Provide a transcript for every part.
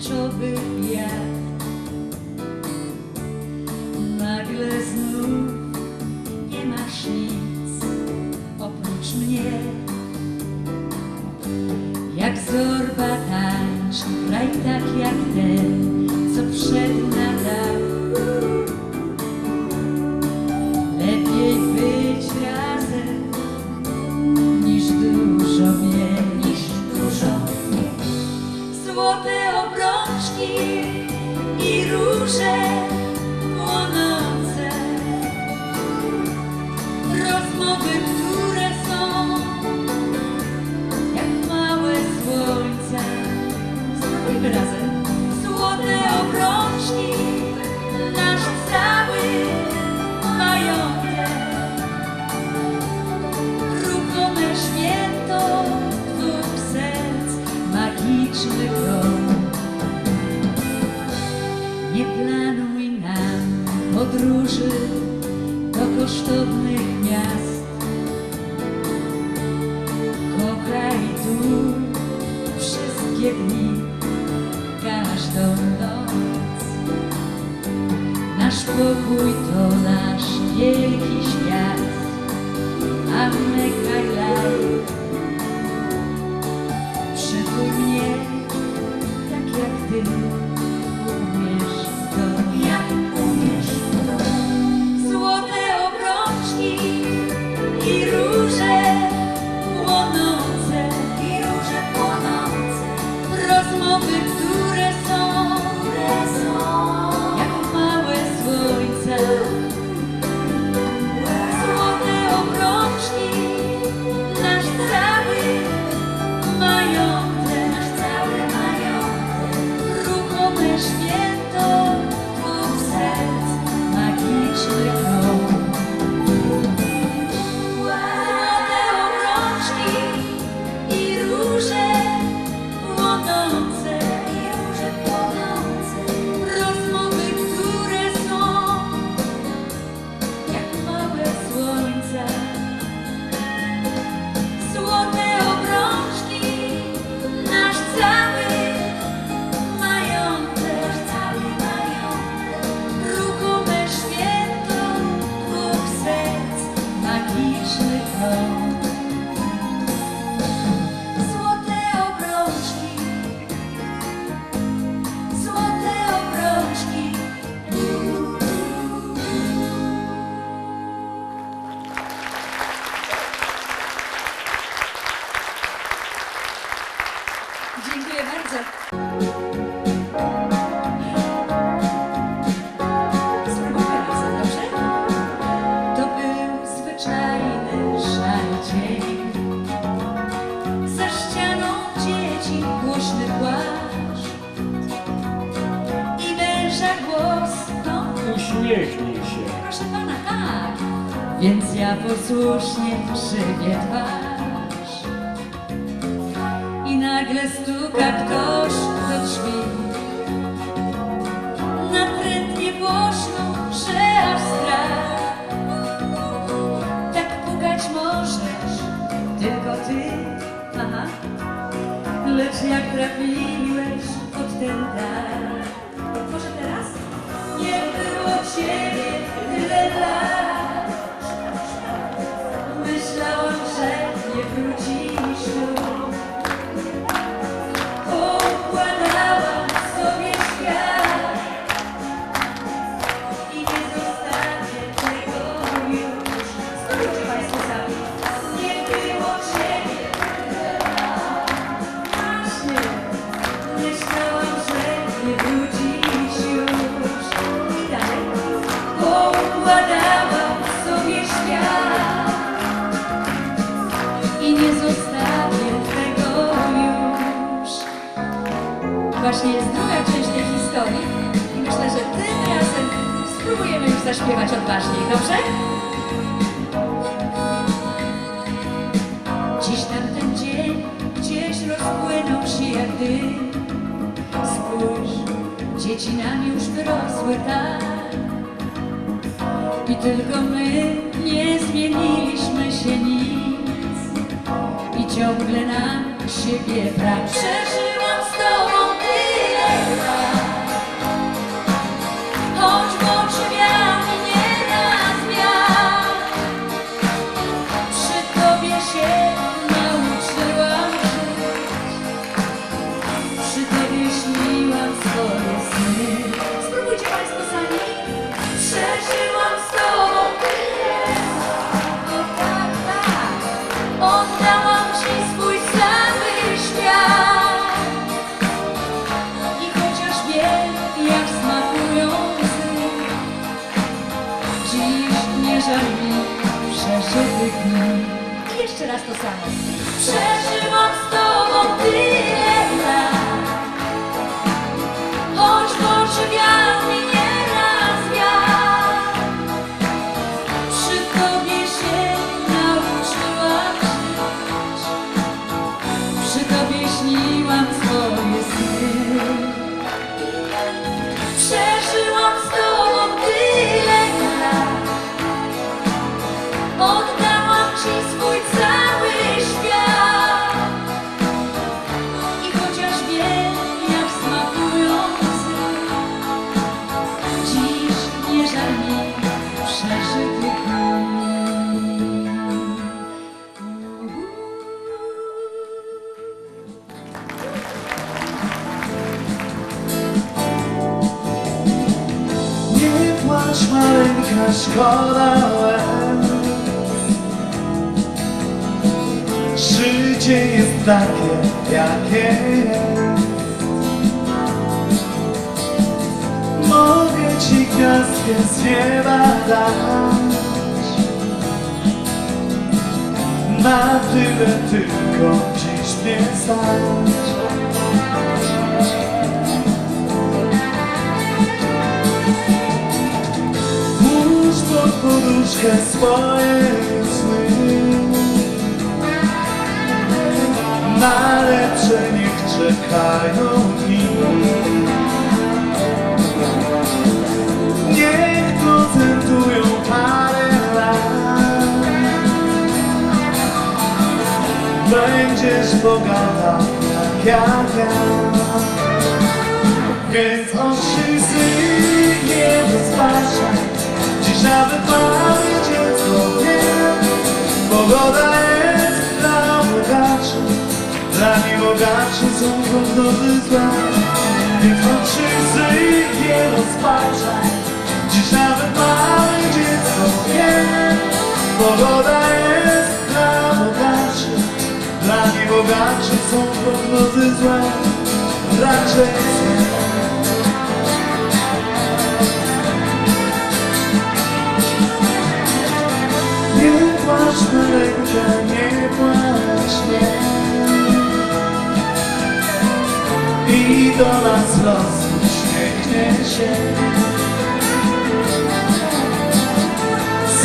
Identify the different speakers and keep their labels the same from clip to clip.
Speaker 1: chove open Tak, więc ja posłusznie szybię twarz. I nagle stuka ktoś do drzwi. Natrętnie głośno, że aż strach. Tak pukać możesz, tylko ty Aha. Lecz jak trafiłeś pod ten dar może teraz? Nie było ciebie. właśnie jest druga część tej historii i myślę, że tym razem spróbujemy już zaśpiewać odważniej, dobrze? Dziś tamten dzień gdzieś rozpłynął się jak dym. Spójrz, dzieci nam już wyrosły tak? I tylko my nie zmieniliśmy się nic. I ciągle nam siebie brak.
Speaker 2: Łez Życie jest takie, jakie Mogę ci gwiazdkę z nieba dać Na tyle tylko dziś mnie stać poduszkę swoje sny Na lepsze niech czekają dni. Niech procentują parę lat. Będziesz bogata tak jak ja. Więc oczy nie rozpaczaj Nawet małe dziecko wie Pogoda jest dla bogaczy. Dla niebogaczy są prognozy złe Więc oczy z nie rozpaczaj nawet małe dziecko wie Pogoda jest dla bogaczy. Dla niebogaczy są prognozy złe Raczej Nie płacz maleńka, nie płacz nie I do nas los się.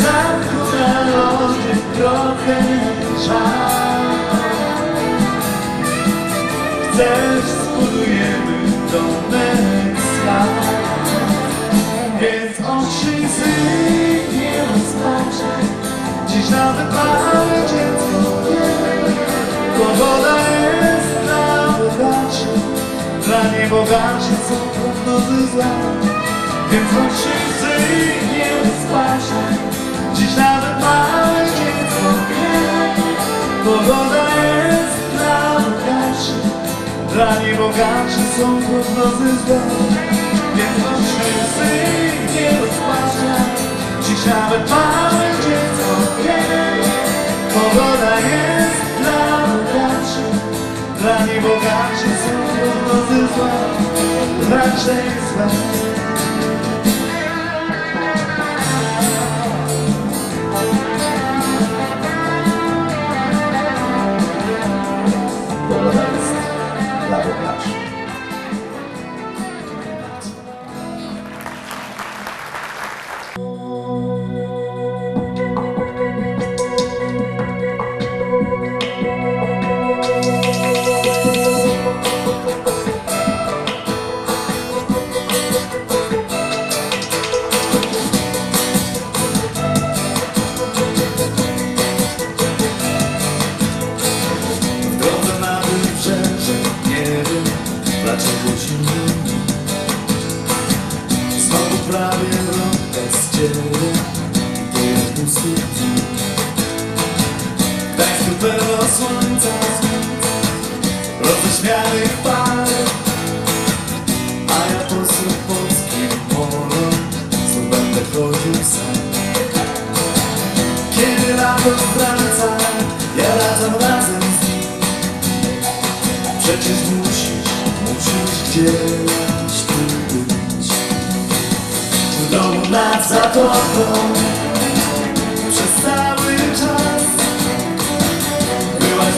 Speaker 2: Zamku na lodzie trochę żal. Chcesz zbudujemy Więc oczy z nie rozpaczaj Dziś nawet małe dziecko Pogoda jest dla bogaczy. Dla niebogaczy są prognozy złe Więc oczy z nie rozpaczaj Dziś nawet małe dziecko Pogoda jest dla bogaczy. Dla niebogaczy są prognozy złe prognozy złe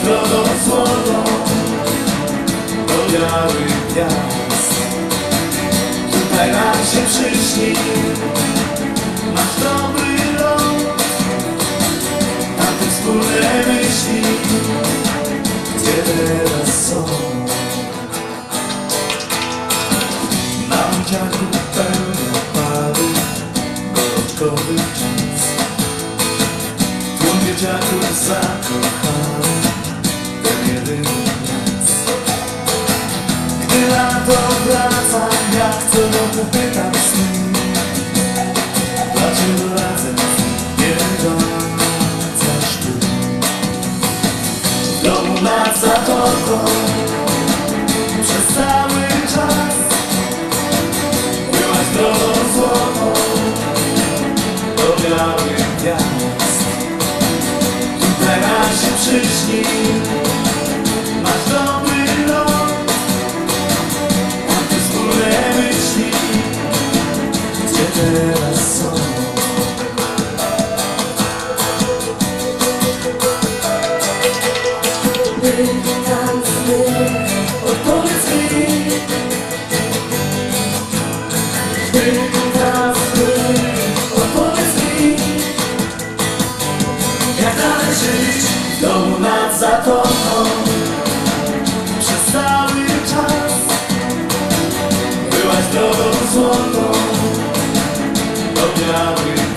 Speaker 2: Drogą złotą Do białych gwiazd Tutaj nam się przyśni Masz dobry rok A te wspólne myśli Gdzie teraz są Mam dziaku pełno pary Gorączkowych czas Tłum dzieciaków zakochany Gdy lato wraca Jak co roku pytam sny Dlaczego razem z nim nie wracasz ty W domu nad zatoką Przez cały czas Byłaś drogą złotą Do białych gwiazd Tutaj nam się przyśni Gdzie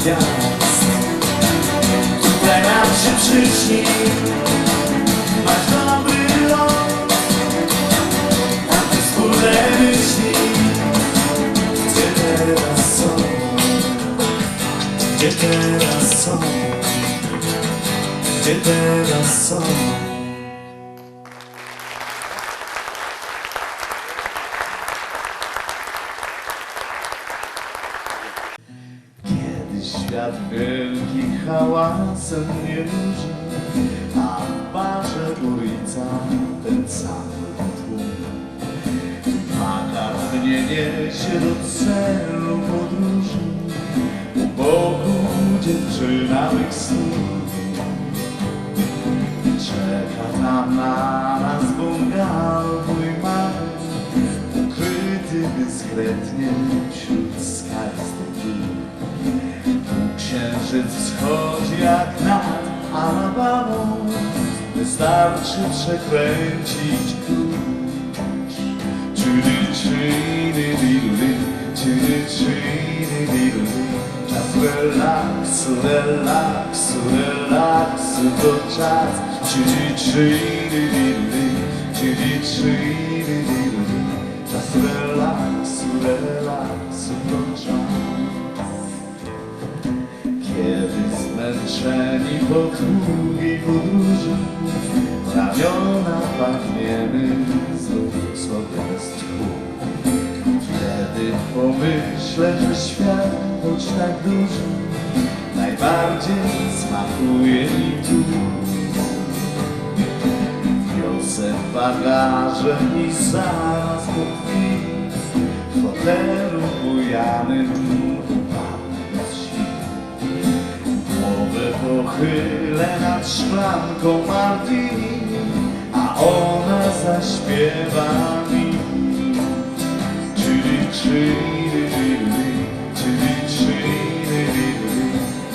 Speaker 2: gwiazd Tutaj nam się przyśni Masz dobry lot A te wspólne myśli Gdzie teraz są Gdzie teraz są gdzie teraz są Wystarczy przekręcić Czas relaksu, relaksu, relaksu to czas. Czas relaksu, relaksu zmęczeni po długiej podróży Ramiona padniemy znów tchu Wtedy pomyślę, że świat, choć tak duży Najbardziej smakuje mi tu. Wiosę bagażem i zaraz po chwili W fotelu bujanym pochylę nad szklanką martini A ona zaśpiewa mi. Czyli czyny, czyli czyny,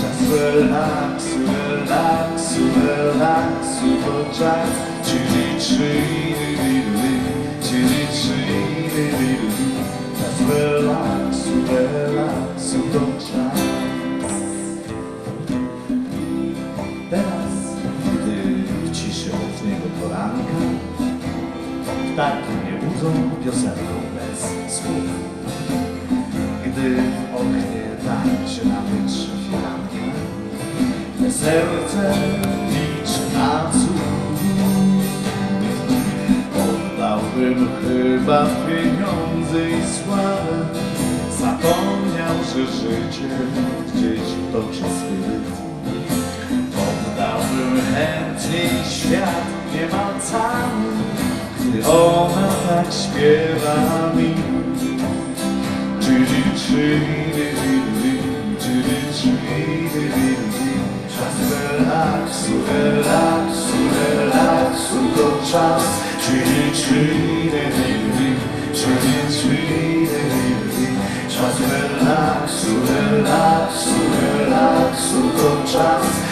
Speaker 2: Czas relaksu, relaksu, relaksu to czas. Czyli czyny, czyli czyny, Czas relaksu Ptaki mnie budzą piosenką bez słów. Gdy w oknie tańczy na wytrze firanka Me serce liczy na cud. Oddał Chciałbym chyba pieniądze i sławę Zapomniał, że życie gdzieś toczy swój. Oddałbym chętnie świat niemal cały ona tak śpiewa mi Czas relaksu, relaksu, relaksu to czas Czas relaksu, relaksu, relaksu to czas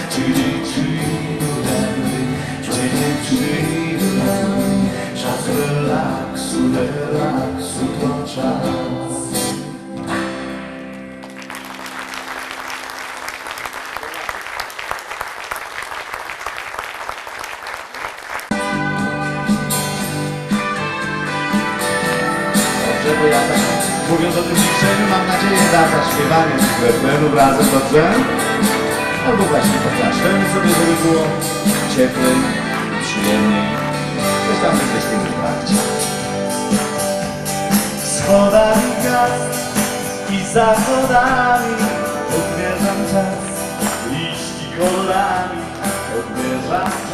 Speaker 2: Tak mówiąc o tym życzeniu mam nadzieję na zaśpiewanie tych refrenów razem, dobrze? Albo właśnie poklaszczemy sobie, żeby było cieplej, przyjemniej. Coś tam będzie z tym trakcie. Wschodami gwiazd i zachodami odmierzam czas. Liści kolorami odmierzam czas,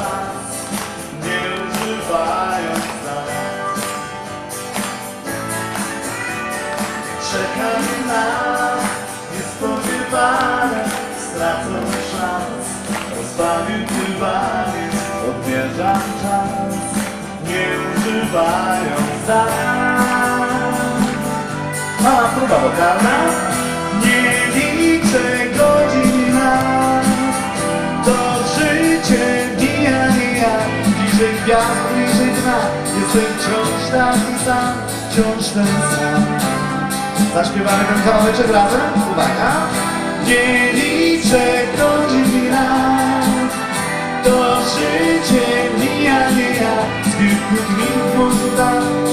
Speaker 2: niespodziewane stracone szans. Rozbawił pływanie, odmierzam czas. Nie używając zdań Mała próba wokalna. Nie liczę godzin lat To życie mija, mija. Bliżej gwiazd, bliżej dna. Jestem wciąż taki sam, wciąż ten sam. Zaśpiewamy ten kawałeczek razem? Uwaga! Nie liczę godzin To życie mija, mija. Z kilku dni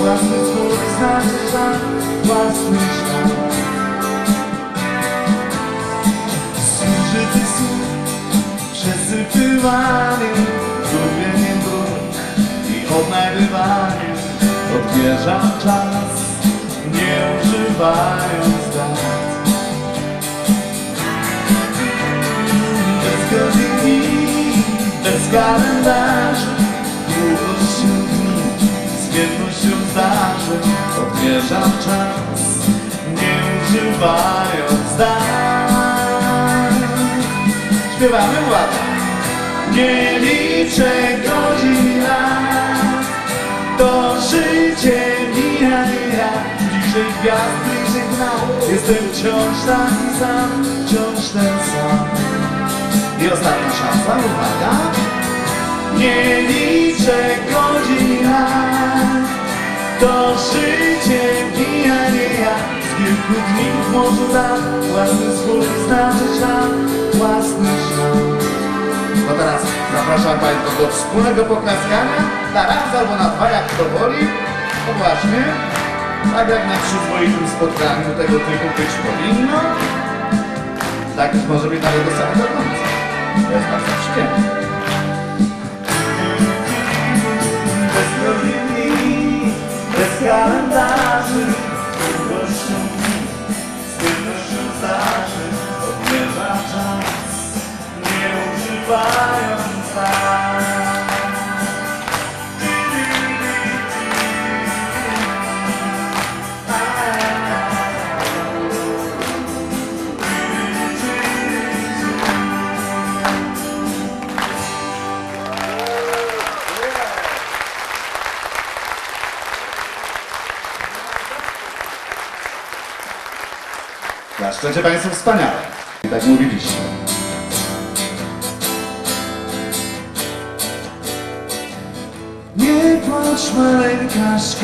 Speaker 2: Własny swój znaczy sam Własny ślad Zużyty słów Przesypywanie Zgubieniem dróg I odnajdywaniem Odbierzam czas nie używając godzin bez kalendarzy, długością dni, z jednością zdarzeń odmierzam czas, nie używając zdań. Śpiewamy ładnie. Nie liczę godzin lat, to życie mija, mija Bliżej gwiazd, bliżej dna Jestem wciąż taki sam, wciąż ten sam I ostatnia szansa, uwaga. Nie liczę godzin. Lat To życie mija, mija Z kilku dni w morzu dam Własny swój znaczy szlam Własny szlam no teraz zapraszam Państwa do wspólnego poklaskania. Na raz albo na dwa, jak to woli. No właśnie, tak jak na przyzwoitym spotkaniu tego typu być powinno. Tak może być nawet do samego końca. To jest bardzo przyjemne. Bez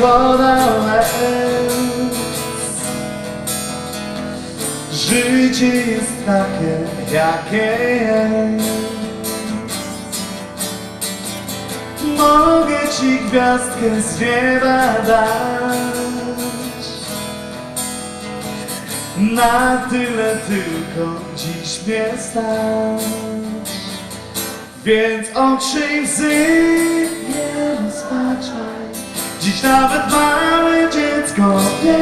Speaker 2: maleńka, szkoda łez. Życie jest takie, jakie jest. Mogę ci gwiazdkę z nieba dać. Na tyle tylko dziś mnie stać Więc okrzyj łzy Dziś nawet małe dziecko wie,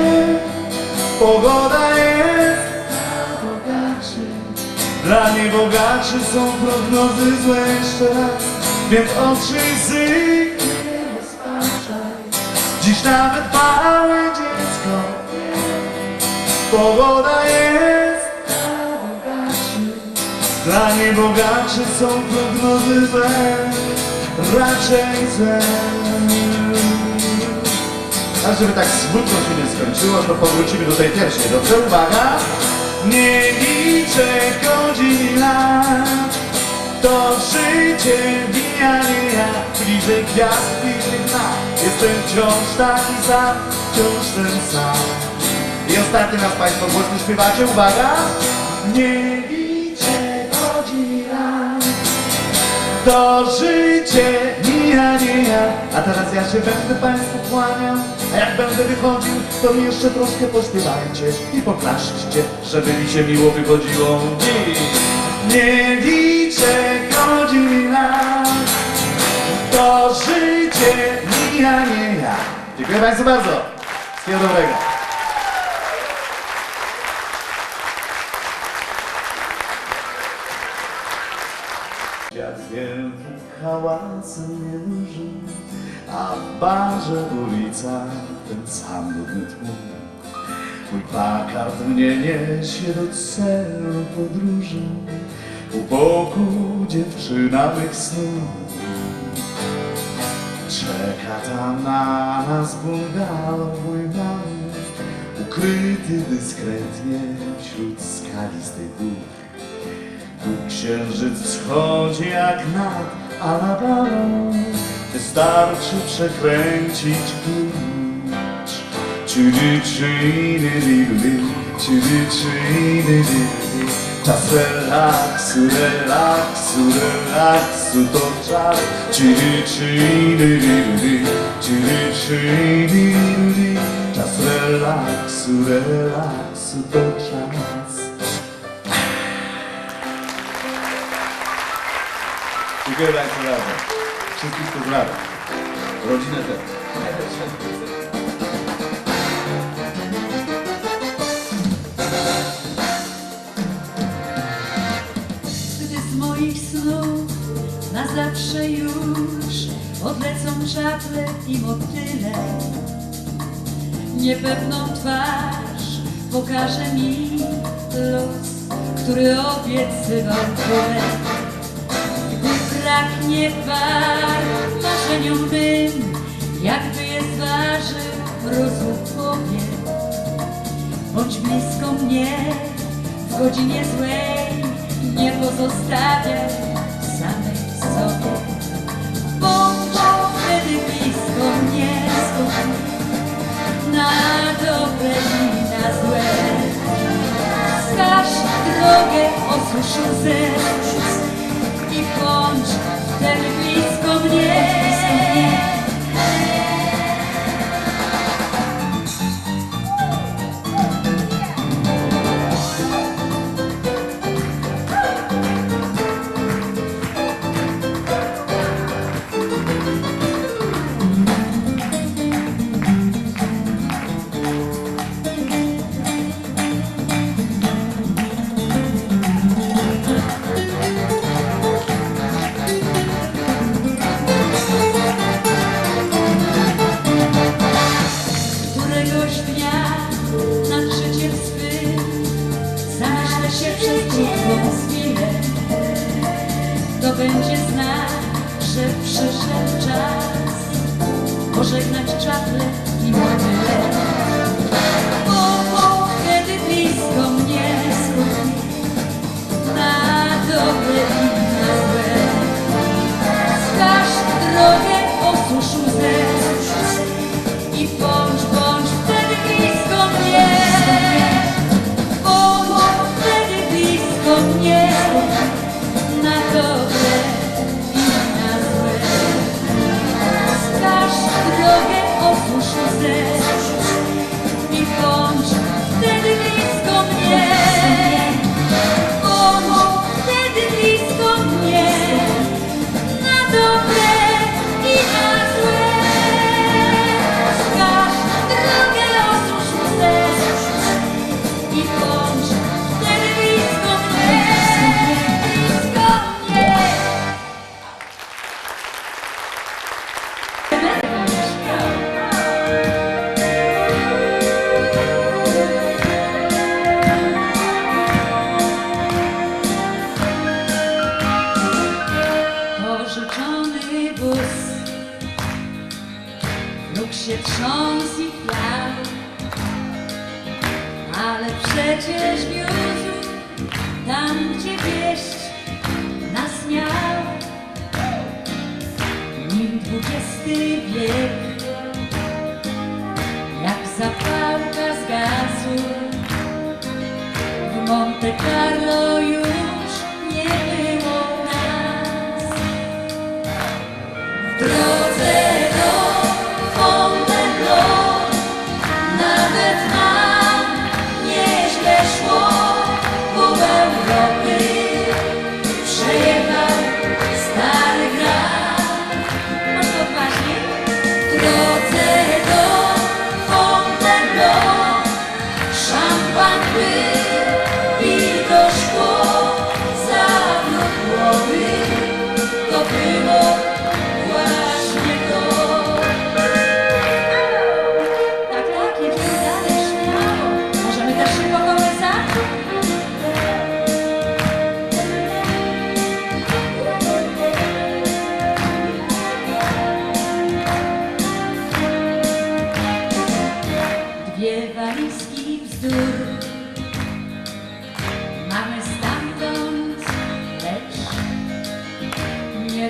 Speaker 2: pogoda jest dla bogaczy. Dla niebogaczy są prognozy złe jeszcze raz, więc oczy syk nie rozpaczaj. Dziś nawet małe dziecko wie, pogoda jest dla bogaczy. Dla niebogaczy są prognozy złe, raczej złe. A żeby tak smutno się nie skończyło, to powrócimy do tej pierwszej. Dobrze, uwaga! Nie liczę godzin i lat, to życie mija nie ja. Bliżej gwiazd, bliżej dna, jestem wciąż taki sam, wciąż ten sam. I ostatni raz Państwo głośno śpiewacie, uwaga! Nie liczę godzin i lat, to życie mija nie ja. A teraz ja się będę Państwu kłaniał, a jak będę wychodził, to mi jeszcze troszkę pośpiewajcie i poklaszczcie, żeby mi się miło wychodziło. Dziś nie liczę godzin lat, to życie mija nie ja. Dziękuję Państwu bardzo. Wszystkiego dobrego. Świat wielki hałasem duży, a w barze w ulicach ten sam nudny tłum. Mój plakart mnie niesie do celu podróży, u boku dziewczyna mych snów. Czeka tam na nas bungalow mój mały, ukryty dyskretnie wśród skalistych gór. Tu księżyc wschodzi jak nad Alabamą Wystarczy przekręcić klucz. Czas relaksu, relaksu, relaksu to czas. Czas relaksu, relaksu to czas Dziękuję Państwu bardzo. Wszystkich pozdrawiam. Rodzinę też.
Speaker 1: Gdy z moich snów na zawsze już odlecą czaple i motyle. Niepewną twarz pokaże mi los, który obiecywał tyle. Gdy braknie par marzeniom mym, jakby je zważył rozum w głowie. Bądź blisko mnie w godzinie złej Nie pozostawiaj samej sobie. Bądź wtedy blisko mnie Na dobre i na złe. Wskaż drogę, osusz łzę I bądź wtedy blisko mnie żegnać czaple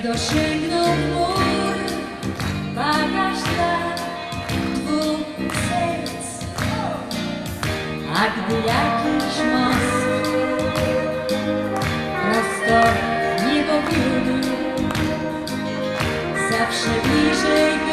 Speaker 1: Dosięgnął chmur. Bagaż dla dwóch serc. A gdy jakiś most prosto niebo wiódł Zawsze bliżej